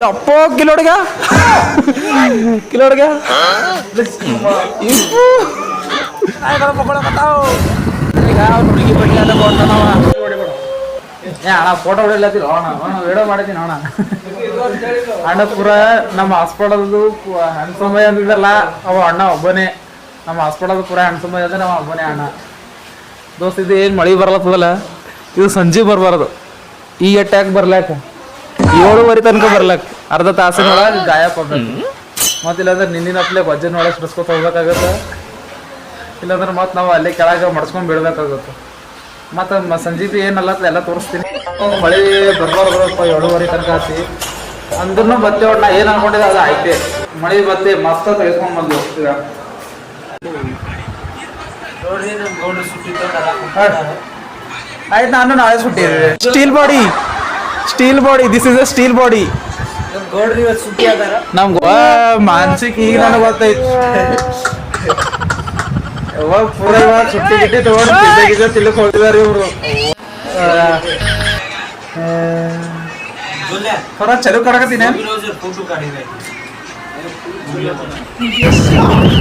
ಅಪ್ಪೋ ಕಿಲೋಡ್ಗ ಕಿಲೋಡ್ಗ ಇಪ್ಪು ಆಯ್ತಲ್ಲ ಮಕ್ಕಳು ಈಗ ಅವ್ನು ಹುಡುಗಿ ಬಡ್ಡಿ ಎಲ್ಲ ಕೊಡ್ತಾನವ ಏ, ಅಣ್ಣ ಫೋಟೋ ಹೊಡಿಲತ್ತೀರ ಅಣ್ಣ ಅಣ್ಣ ವಿಡಿಯೋ ಮಾಡಿದ್ದೀನಿ ಅಣ್ಣ. ಅಣ್ಣ ಪೂರ ನಮ್ಮ ಹಾಸ್ಪಿಟಲ್ದು ಹ್ಯಾಂಡ್ಸಮ್ ಅಂದಿದ್ದಲ್ಲ, ಅವ ಅಣ್ಣ ಒಬ್ಬನೇ. ನಮ್ಮ ಹಾಸ್ಪಿಟಲ್ ಪೂರ ಹ್ಯಾಂಡ್ಸಮ್ ಅಂದ್ರೆ ನಮ್ಮ ಒಬ್ಬನೇ ಅಣ್ಣ. ದೋಸ್ತ, ಇದು ಏನು ಮಳೆ ಬರ್ಲತ್ತದಲ್ಲ? ಇದು ಸಂಜೆ ಬರಬಾರ್ದು. ಈ ಅಟ್ಯಾಕ್ ಬರ್ಲಾಕ? ಏಳುವರೆ ತನಕ ಬರ್ಲಾಕ ಅರ್ಧ ತಾಸಿನೊಳಗೆ ಗಾಯ ಕೊಡ್ಬೇಕು ಮತ್ತೆ ಇಲ್ಲಾಂದ್ರೆ ನಿನ್ನಿನ ಅಪ್ಲೆ ವಜ್ಜನೊಳಗೆ ಸುಡಿಸ್ಕೊತ ಹೋಗ್ಬೇಕಾಗತ್ತೆ ಇಲ್ಲಾಂದ್ರೆ ಮತ್ತೆ ನಾವು ಅಲ್ಲೇ ಕೆಳಗೆ ಮಡ್ಸ್ಕೊಂಡ್ ಬಿಡ್ಬೇಕಾಗುತ್ತೆ ಮತ್ತೆ ಮ ಸಂಜೀವಿ ಏನಲ್ಲ ಎಲ್ಲ ತೋರಿಸ್ತೀನಿ ಅವ್ನು ಮಳೆ ಬರ್ಬಾರ್ದಪ್ಪ ಏಳುವರೆ ತನಕ ಆತಿ ಅಂದ್ರೂ ಮತ್ತೆ ಅವ್ರು ನಾ ಏನು ಅನ್ಕೊಂಡಿದ್ದೆ ಅದು ಆಯ್ತೆ ಮಳೆ ಮತ್ತೆ ಮಸ್ತ ತೆಗೆಸ್ಕೊಂಡ್ ಬಂದು ಈಗ ನೋಡ್ರಿ ನಮ್ ಗೌಡ್ರು ಸುಟ್ಟಿದ್ದಲ್ಲ ಆಯ್ತು ನಾನು ನಾಳೆ ಸುಟ್ಟಿ steel body steel body this is a steel body ನಮ್ ಮಾನಸಿಕ ಈಗ ನನಗೆ ಗೊತ್ತೈತಿ. ಯಾವಾಗ ಪೂರ ಇವಾಗ ಸುಟ್ಟಿ ಗಿಟ್ಟಿ ತಗೊಂಡು ತಿಂದಾಗಿದ್ದ ತಿಳ್ಕ್ ಹೋಗಿದಾರೆ ಇವರು. ಪರ ಚಲೋ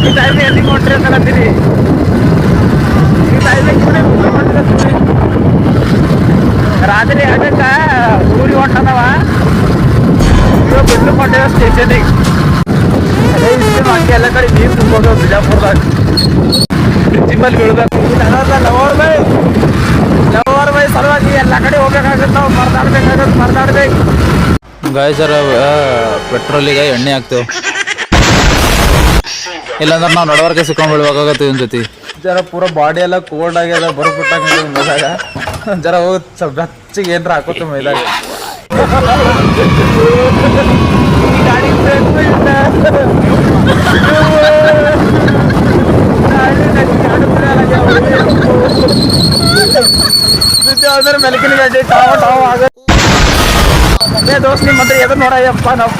ಈ ಟೈಮ್ ಎಲ್ಲಿ ಕೊಟ್ರಿ ಅಂತ ಕೊಂಡಿವ ಸ್ಟೇಷನಿಗೆ ಅದೇ ಇಷ್ಟು ಎಲ್ಲ ಕಡೆ ನೀರು ತುಂಬೋದು ಬಿಜಾಪುರದಾಗ. ಪ್ರಿನ್ಸಿಪಲ್ ಬೀಳ್ಬೇಕು ಲವರ್ ಬೈ ಲವರ್ ಬೈ ಸಲುವಾಗಿ ಎಲ್ಲ ಕಡೆ ಹೋಗ್ಬೇಕಾಗತ್ತೆ ನಾವು ಮರ್ದಾಡ್ಬೇಕಾಗತ್ತೆ ಮರ್ದಾಡ್ಬೇಕು ಗಾಯ ಸರ್ ಪೆಟ್ರೋಲಿಗೆ ಎಣ್ಣೆ ಹಾಕ್ತೇವೆ. ಇಲ್ಲಾಂದ್ರೆ ನಾವು ನಡವರ್ಕೆ ಸಿಕ್ಕೊಂಡ್ ಬೀಳ್ಬೇಕಾಗತ್ತೆ ಇವನ್ ಜೊತೆ. ಜರ ಪೂರ ಬಾಡಿ ಎಲ್ಲ ಕೋಲ್ಡ್ ಆಗ್ಯದ ಬರ್ಬಿಟ್ಟಾಗ ಮೈದಾಗ. ಜರ ಹೋಗಿ ಸ್ವಲ್ಪ ಬೆಚ್ಚಿಗೆ ಏನ್ರ ಹಾಕೋತ ಮೈದಾಗ. ಮೆಲಕಿನ ನಿಮ್ಮ ಎದು ನಾವು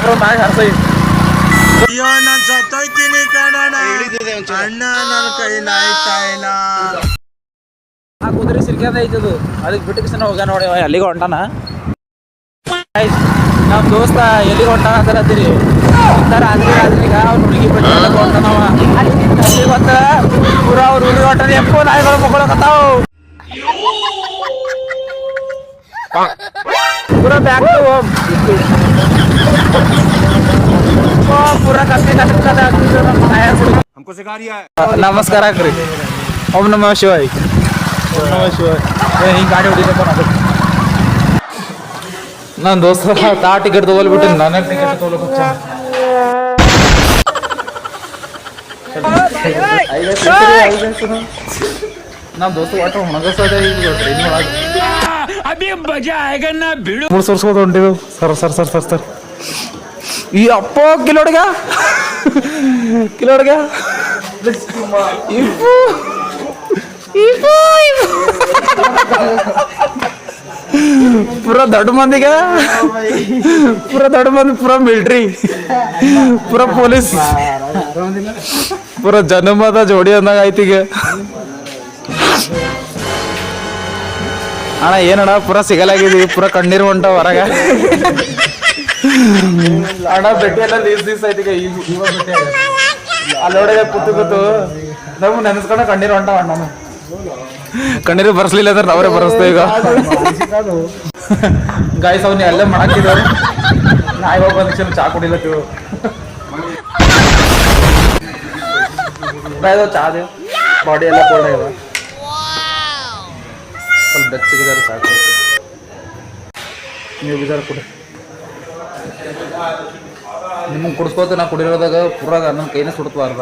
ಅಣ್ಣ ಕೈ ಕುದುರೆ ಸಿರ್ಕ್ಯಾದ ಐತದು ಅದಕ್ಕೆ ಬಿಟ್ಟು ಸಣ್ಣ ಹೋಗ್ಯ ನೋಡಿ ಅಲ್ಲಿಗೆ ಹೊಂಟಾನ ನಮ್ಮ ದೋಸ್ತ ಎಲ್ಲಿ ಹೊಟ್ಟ ಅಂತಾರತ್ತೀರಿ ಅಂತಾರ ಆದ್ರಿ ಆದ್ರೀಗ ಅವ್ನು ಹುಡುಗಿ ಬಿಟ್ಟು ಹೊಟ್ಟನವ ಅಲ್ಲಿ ಗೊತ್ತ? ಪೂರ ಅವ್ರು ಹುಡುಗಿ ಹೊಟ್ಟನ ಎಪ್ಪ ನಾಯಿಗಳು ಮಕ್ಕಳಕತ್ತಾವು. ಪೂರ ಬ್ಯಾಕ್ ಪೂರ ನಮಸ್ಕಾರ ಹಾಕ್ರಿ ಓಂ ನಮ ಶಿವಾಯ್. ನಮ ಶಿವಾಯ್. ಹಿಂಗೆ ಗಾಡಿ ಹೊಡಿತಪ್ಪ ನನ್ನ ದೋಸ್ತ ತಾ ಟಿಕೆಟ್ ತಗೊಳ್ಬಿಟ್ಟು ನನ್ನ ಟಿಕೆಟ್ ತಗೊಳಕ್ ನಮ್ಮ ದೋಸ್ತ ಒಟ್ಟು ಹುಣಗಸದ ಈಗ ಟ್ರೈನ್ ಒಳಗೆ ಮೂರು ಸರ್ಸ್ಕೋದು ಹೊಂಟಿವು sir sir sir sir sir. ಈ ಅಪ್ಪ ಕಿಲೋಡ್ಗ ಕಿಲೋಡ್ಗ ಇಪ್ಪು ಇಪ್ಪು. ಪೂರ ದೊಡ್ಡ ಮಂದಿಗೆ? ಪೂರಾ ದೊಡ್ಡ ಮಂದಿ, ಪೂರಾ ಮಿಲ್ಟ್ರಿ ಪೂರಾ ಪೊಲೀಸ್ ಪೂರಾ ಜನ್ಮದ ಜೋಡಿ ಅಂದಾಗ ಐತಿ ಈಗ. ಅಣ್ಣ, ಏನಣ್ಣ? ಪೂರಾ ಸಿಗಲಾಗಿದ್ದೀವಿ, ಪೂರಾ ಕಣ್ಣೀರು ಹೊಂಟ ಹೊರಗ. ಅಣ್ಣ, ಬೆಟ್ಟಿ ಎಲ್ಲ ದಿವ್ಸ ದಿವ್ಸ ಆಯ್ತು ಈಗ ಅಲ್ಲಿ ನೋಡಿದೆ ಕೂತು ಕೂತು ನಮ್ಗೆ ನೆನೆಸ್ಕೊಂಡ ಕಣ್ಣೀರು ಹೊಂಟ ಅಣ್ಣನ. ಕಣ್ಣೀರು ಬರ್ಸ್ಲಿಲ್ಲ ಅಂದ್ರೆ ಅವರೇ ಬರಸ್ತೇವೆ ಈಗ. ಗಾಯ್ಸ್ ಅವ್ನ ಎಲ್ಲ ಮಾಡಾಕಿದ್ರು ನಾ ಇವಾಗ ಬಂದ ಚಾ ಕುಡಿಲ್ಲ ಬಾಯ್ದು ಚಾ ದೇವ್ ಬಾಡಿ ಎಲ್ಲ ಕೋಲ್ಡ್ ಆಗಿದೆ. ಸ್ವಲ್ಪ ಬೆಚ್ಚಗಿದ್ದಾರೆ ಸಾಕು ನೀವು ಬಿದ್ದಾರೆ ಕುಡಿ. ನಿಮಗೆ ಕುಡಿಸ್ಕೋತ ನಾ ಕುಡಿರೋದಾಗ ಪೂರ ನನ್ನ ಕೈನೇ ಸುಡ್ತವಾರ್ದ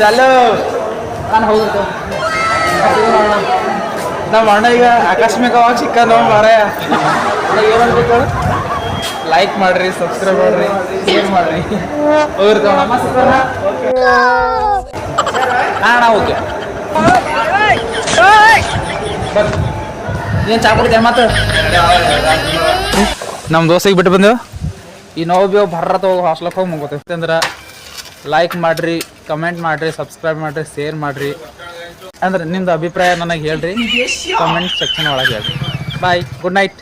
ನಾನು ಹೋಗಿರ್ತೇವೆ ನಮ್ಮ ಅಣ್ಣ ಈಗ ಆಕಸ್ಮಿಕವಾಗಿ ಸಿಕ್ಕ ನಾವು ಮಾರಾಯ ಲೈಕ್ ಮಾಡ್ರಿ ಸಬ್ಸ್ಕ್ರೈಬ್ ಮಾಡ್ರಿ ಶೇರ್ ಮಾಡ್ರಿ. ಹೋಗಿರ್ತಾವ ಅಣ್ಣ. ಓಕೆ ಏನು ಚಾ ಕುಡಿತೇನೆ ಮತ್ತೆ? ನಮ್ಮ ದೋಸ್ತಿಗೆ ಬಿಟ್ಟು ಬಂದೆವು ಈ ನೋವು ಬಿ ಭರ್ರತ ಹೋಗಿ ಹಾಸ್ಲಕ್ಕೆ ಹೋಗಿ ಮುಗೋತೇವೆ ಅಂದ್ರೆ ಲೈಕ್ ಮಾಡ್ರಿ ಕಮೆಂಟ್ ಮಾಡ್ರಿ ಸಬ್ಸ್ಕ್ರೈಬ್ ಮಾಡ್ರಿ ಶೇರ್ ಮಾಡ್ರಿ. ಅಂದ್ರೆ ನಿಮ್ದು ಅಭಿಪ್ರಾಯ ನನಗೆ ಹೇಳ್ರಿ. ಕಮೆಂಟ್ ಸೆಕ್ಷನ್ ಒಳಗೆ ಹೇಳ್ರಿ. Bye good night